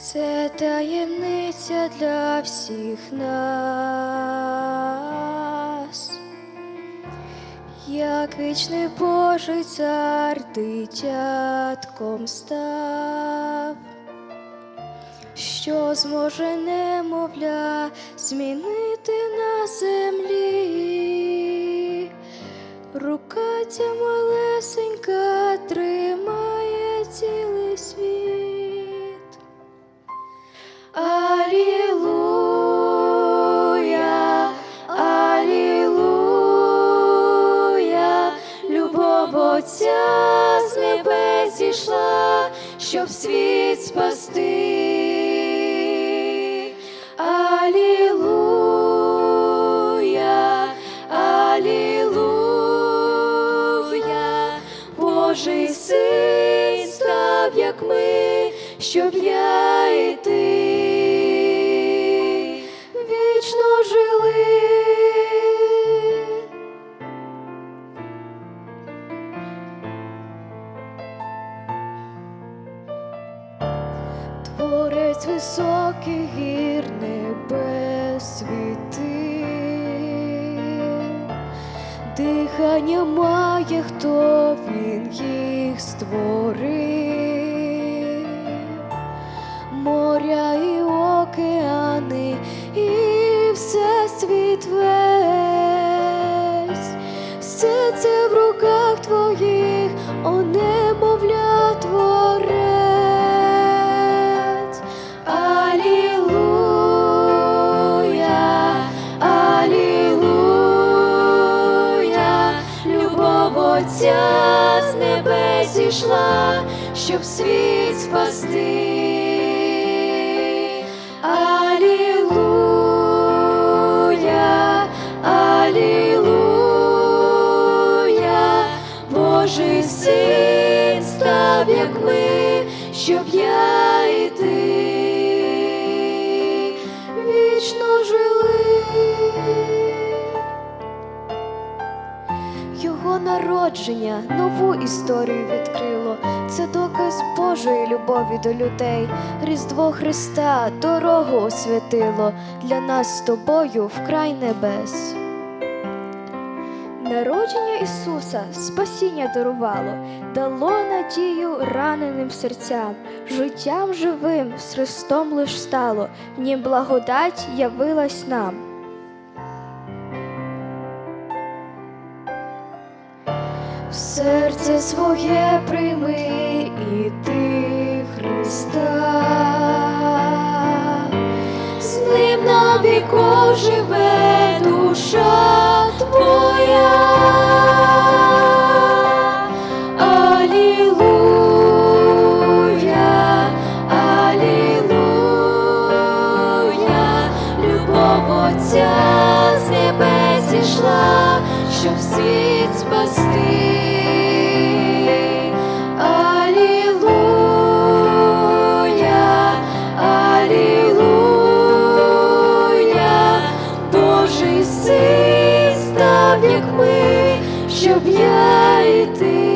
Це таємниця для всіх нас, як вічний Божий цар дитятком став, що зможе немовля змінити на землі. Рука ця малесенька тримає Отця з небес зійшла, щоб світ спасти. Алілуя, Алілуя, Божий син став, як ми, щоб я і ти вічно жили. Творець високих гір небес світи, дихання має, хто він їх створив, моря і океани, і все світ весь, все це в руках твоїх, о немовля Отця з небес зійшла, щоб світ спасти. Божий син став, як ми, щоб я і ти народження нову історію відкрило. Це доказ Божої любові до людей. Різдво Христа дорогу освятило для нас з тобою в край небес. Народження Ісуса спасіння дарувало, дало надію раненим серцям, життям живим з Христом лиш стало, ні благодать явилась нам. Серце своє прийми і ти Христа, з ним на віку живе душа твоя. Алілуя, любов Отця з небес зійшла, щоб світ спасти. Алілуя, Алілуя, Божий син став, як ми, щоб я і ти